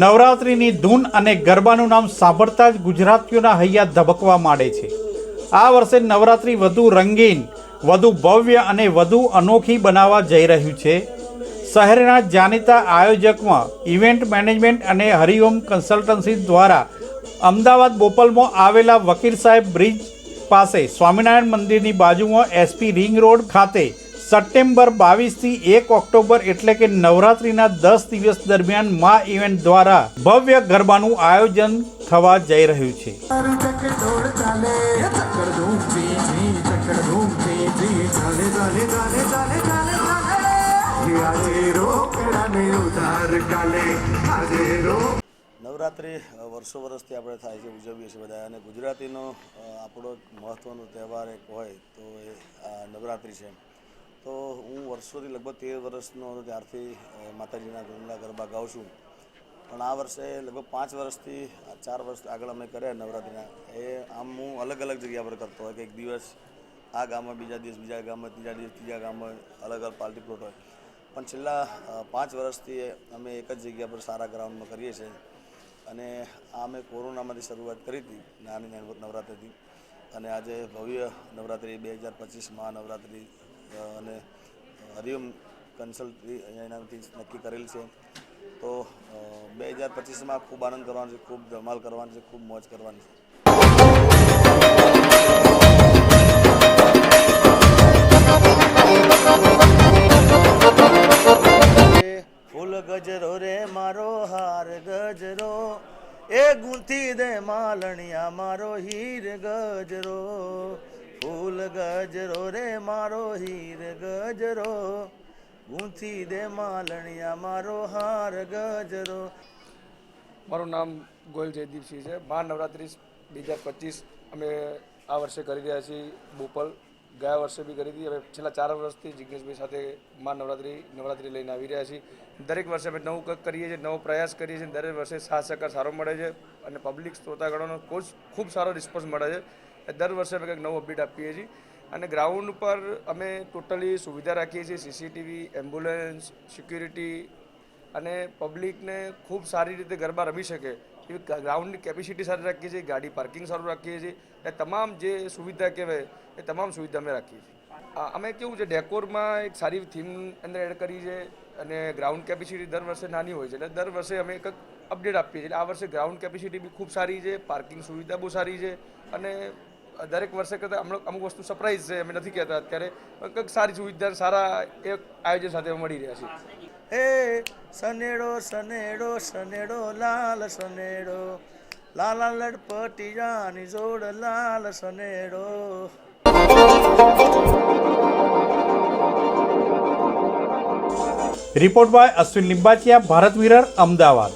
નવરાત્રિની ધૂન અને ગરબાનું નામ સાંભળતા જ ગુજરાતીઓના હૈયા ધબકવા માંડે છે. આ વર્ષે નવરાત્રિ વધુ રંગીન, વધુ ભવ્ય અને વધુ અનોખી બનાવવા જઈ રહ્યું છે. શહેરના જાણીતા આયોજકમાં ઇવેન્ટ મેનેજમેન્ટ અને હરિઓમ કન્સલ્ટન્સી દ્વારા અમદાવાદ બોપલમાં આવેલા વકીલ સાહેબ બ્રિજ પાસે સ્વામિનારાયણ મંદિરની બાજુમાં એસપી રિંગ રોડ ખાતે સપ્ટેમ્બર બાવીસથી એક ઓક્ટોબર એટલે કે નવરાત્રિના દસ દિવસ દરમિયાન મા ઇવેન્ટ દ્વારા ભવ્ય ગરબાનું આયોજન થવા જઈ રહ્યું છે. નવરાત્રિ વર્ષો વર્ષથી આપણે થાય છે, ઉજવીએ છીએ બધા. અને ગુજરાતીનો આપણો એક મહત્ત્વનો તહેવાર એક હોય તો એ નવરાત્રિ છે. તો હું વર્ષોથી લગભગ તેર વર્ષનો ત્યારથી માતાજીના ગરબા ગરબા ગાઉં છું. પણ આ વર્ષે લગભગ પાંચ વર્ષથી, ચાર વર્ષ આગળ અમે કર્યા નવરાત્રિના. એ આમ હું અલગ અલગ જગ્યા પર કરતો હોય કે એક દિવસ આ ગામમાં, બીજા દિવસ બીજા ગામમાં, ત્રીજા દિવસ ત્રીજા ગામમાં, અલગ અલગ પાર્ટી પ્લોટ હોય. પણ છેલ્લા પાંચ વર્ષથી અમે એક જ જગ્યા પર સારા ગ્રાઉન્ડમાં કરીએ છીએ. અને આ અમે કોરોનામાંથી શરૂઆત કરી હતી નાની નાની નવરાત્રિથી. અને આજે ભવ્ય નવરાત્રિ, બે હજાર પચીસ મહાનવરાત્રિ અને હરિઓમ કન્સલ્ટી એનાથી નક્કી કરેલ છે. તો બે હજાર પચીસમાં ખૂબ આનંદ કરવાનો છે, ખૂબ ધમાલ કરવાનો છે, ખૂબ મોજ કરવાની છે. ફૂલ ગજરો રે મારો, હાર ગજરો. એ ગુંથી દે માલણિયા મારો હીર ગજરો. ફૂલ ગજરો રે મારો હીર ગજરો. ગુંથી દે માલણિયા મારો હાર ગજરો. મારું નામ ગોયલ જયદીપસિંહ છે. મહાનવરાત્રિ બે હજાર પચીસ અમે આ વર્ષે કરી રહ્યા છીએ બોપલ. ગયા વર્ષે બી કરી હતી. હવે છેલ્લા ચાર વર્ષથી જિજ્ઞેશભાઈ સાથે મહાનવરાત્રિ નવરાત્રિ લઈને આવી રહ્યા છીએ. દરેક વર્ષે અમે નવું કંઈક કરીએ છીએ, નવો પ્રયાસ કરીએ છીએ. દરેક વર્ષે સાથ સહકાર સારો મળે છે અને પબ્લિક શ્રોતાગણોનો ખૂબ ખૂબ સારો રિસ્પોન્સ મળે છે. દર વર્ષે અમે કંઈક નવો અપડેટ આપીએ છીએ. અને ગ્રાઉન્ડ પર અમે ટોટલી સુવિધા રાખીએ છીએ. સીસીટીવી એમ્બ્યુલન્સ સિક્યુરિટી અને પબ્લિકને ખૂબ સારી રીતે ગરબા રમી શકે. એવી ગ્રાઉન્ડની કેપેસિટી સારી રાખીએ છીએ. ગાડી પાર્કિંગ સારું રાખીએ છીએ. એ તમામ જે સુવિધા કહેવાય, એ તમામ સુવિધા અમે રાખીએ છીએ. અમે કેવું છે ડેકોરમાં એક સારી થીમ અંદર એડ કરી છે. અને ગ્રાઉન્ડ કેપેસિટી દર વર્ષે નાની હોય છે. એટલે દર વર્ષે અમે એક અપડેટ આપીએ છીએ. એટલે આ વર્ષે ગ્રાઉન્ડ કેપેસિટી બી ખૂબ સારી છે. પાર્કિંગ સુવિધા બહુ સારી છે. અને દરેક વર્ષે કરતાં અમુક અમુક વસ્તુ સરપ્રાઈઝ છે અમે નથી કહેતા અત્યારે. પણ કંઈક સારી સુવિધા સારા એક આયોજન સાથે અમે મળી રહ્યા છીએ. એ સનેડો સનેડો સનેડો લાલ સનેડો. લાલા લડપટી જાની જોડ લાલ સનેડો. રિપોર્ટ બાય અશ્વિન લિંબાચિયા ભારત વિરર અમદાવાદ.